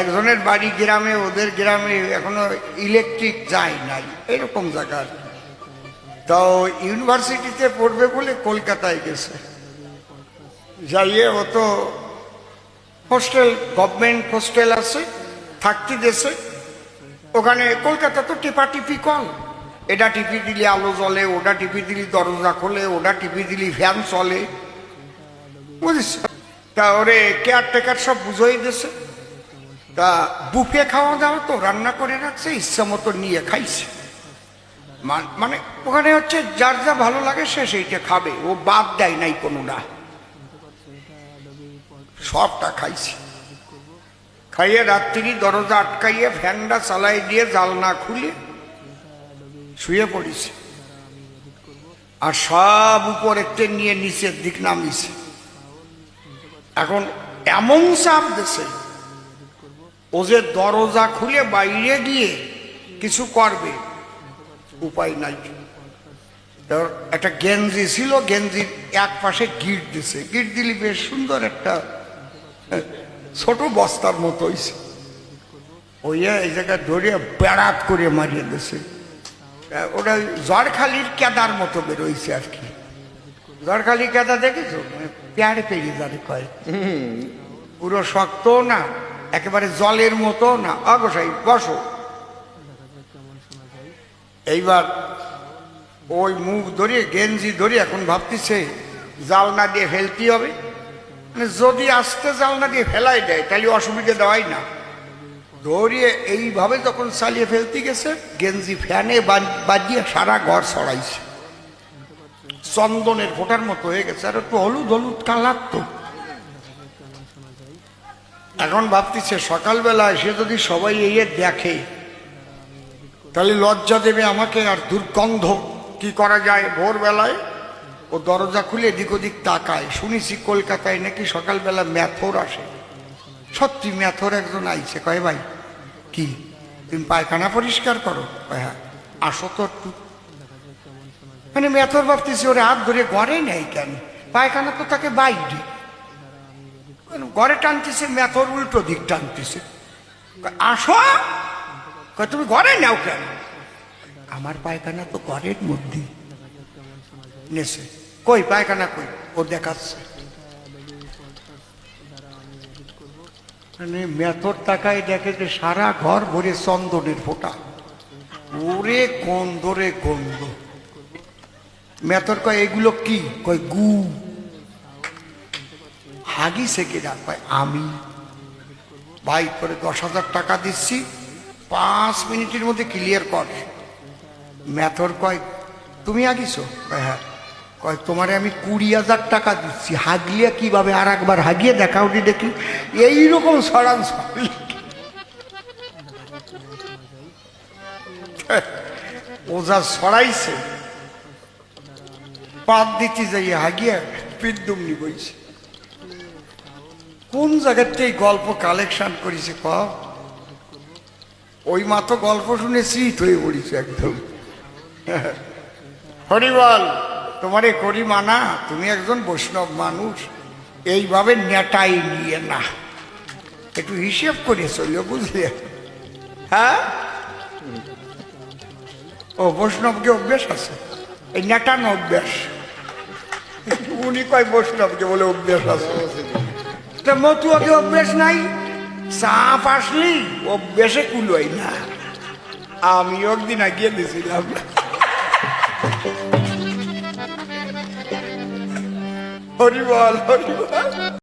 একজনের বাড়ি গ্রামে, ওদের গ্রামে এখনও ইলেকট্রিক যায় নাই। এরকম জায়গা আর। তো ইউনিভার্সিটিতে পড়বে বলে কলকাতায় গেছে। যাইয়ে ও তো হোস্টেল গভর্নমেন্ট হোস্টেল আছে, থাকতে দেশে ওখানে কলকাতা তো টিপাটিপি কম এটা টিপি দিলে আলো জ্বলে, ওটা টিপি দিলি দরজা খোলে, ওটা টিপি দিলি ফ্যান চলে। বুঝিস? তা ওরে কেয়ারটেকার সব বুঝোই দিছে তা বুফে খাওয়া দাওয়া তো রান্না করে রাখছে, ইচ্ছা মতো নিয়ে খাইছে। মান- ওখানে হচ্ছে যার যা ভালো লাগে সে সেইটা খাবে, ও বাদ দেয় নাই কোনোটা সবটা খাইছে। খাইয়ে রাত্রি দরজা আটকাইয়ে ফ্যানটা চালাই দিয়ে জালনা খুলে শুয়ে পড়েছে। আর সব উপরের নিয়ে নিচের দিক নামিছে এখন এমন চাপ দেশে ও যে দরজা খুলে বাইরে গিয়ে কিছু করবে উপায় নাই। একটা গেঞ্জি ছিল গেঞ্জির এক পাশে গিট দিছে। গিট দিলি বেশ সুন্দর একটা হ্যাঁ, ছোট বস্তার মতো হয়েছে ওই এই জায়গায় ধরিয়ে বেড়াত করে মারিয়ে দিছে। ওটা জড়খালির কেদার মতো বেরোইছে আর কি। জড়খালি কেদা দেখেছ? পেয়ারে পেরিয়ে যারে কয় পুরো শক্ত না? একেবারে জলের মতো না? অগসাই বসো। এইবার ওই মুখ ধরিয়ে, গেঞ্জি ধরে এখন ভাবতেছে জাল না দিয়ে ফেলতে হবে। মানে যদি আস্তে জাল না দিয়ে ফেলাই দেয়, তাহলে অসুবিধা দেওয়াই না। ধরিয়ে এইভাবে যখন চালিয়ে ফেলতে গেছে, গেঞ্জি ফ্যানে বাজিয়ে সারা ঘর ছড়াইছে। চন্দনের ফোটার মতো হয়ে গেছে। আর একটু হলুদ হলুদ কালার তো। এখন ভাবতেছে, সকালবেলা এসে যদি সবাই এই দেখে, তাহলে লজ্জা দেবে আমাকে আর দুর্গন্ধ কি করা যায়? ভোরবেলায় ও দরজা খুলে এদিক ওদিক তাকায়। শুনেছি কলকাতায় নাকি সকালবেলা ম্যাথর আসে। সত্যি ম্যাথর একজন আইছে। কয় ভাই, কি? তুমি পায়খানা পরিষ্কার করো? হ্যাঁ। আসো তো একটু। মানে ম্যাথর ভাবতেছি, ওরে হাত ধরে ঘরে নেই কেন? পায়খানা তো তাকে বাইরে। ঘরে টানতেছে ম্যাথর উল্টো দিক টানতেছে। আসো। তুমি ঘরে নাও কেন? আমার পায়খানা তো ঘরের মধ্যে। নেছে। কই, পায়খানা কই? ও দেখাচ্ছে। মানে মেথর টাকায় দেখে যে সারা ঘর ভরে চন্দনের ফোঁটা। ওরে গন্ধ রে গন্ধ। মেথর কয়, এগুলো কি? কয়, গু। হাগিছে কিনা কয় আমি। ভাই করে দশ হাজার টাকা দিচ্ছি, পাঁচ মিনিটের মধ্যে ক্লিয়ার কর। ম্যাথর কয়, তুমি আগিছো হ্যাঁ। কয়, তোমারে আমি কুড়ি হাজার টাকা দিচ্ছি। হাগলিয়া কীভাবে আর একবার হাগিয়ে দেখাও দেখি। এইরকম সরান। ওজা সরাইছে পাত দিতে যাই হাগিয়া পিদ্দুমনি বইছে। কোন জায়গাতে এই গল্প কালেকশন করেছে ক? ওই মাত্র গল্প শুনে স্মৃত হয়ে পড়েছে একদম। হরিবল, তোমারে করি মানা তুমি একজন বৈষ্ণব মানুষ, এইভাবে নেটাই নিয়ে না। একটু হিসেব করে চলিও বুঝলে? হ্যাঁ? ও, বৈষ্ণবকে অভ্যেস আছে? এই নেটানো অভ্যেস। উনি কয় বৈষ্ণবকে বলে অভ্যেস আছে? তা মতুয়াকে অভ্যেস নাই, সাপ আসলি, অভ্যেসে কুলোই না। আমি একদিন আগিয়ে দিছিলাম হরিবল হরিবল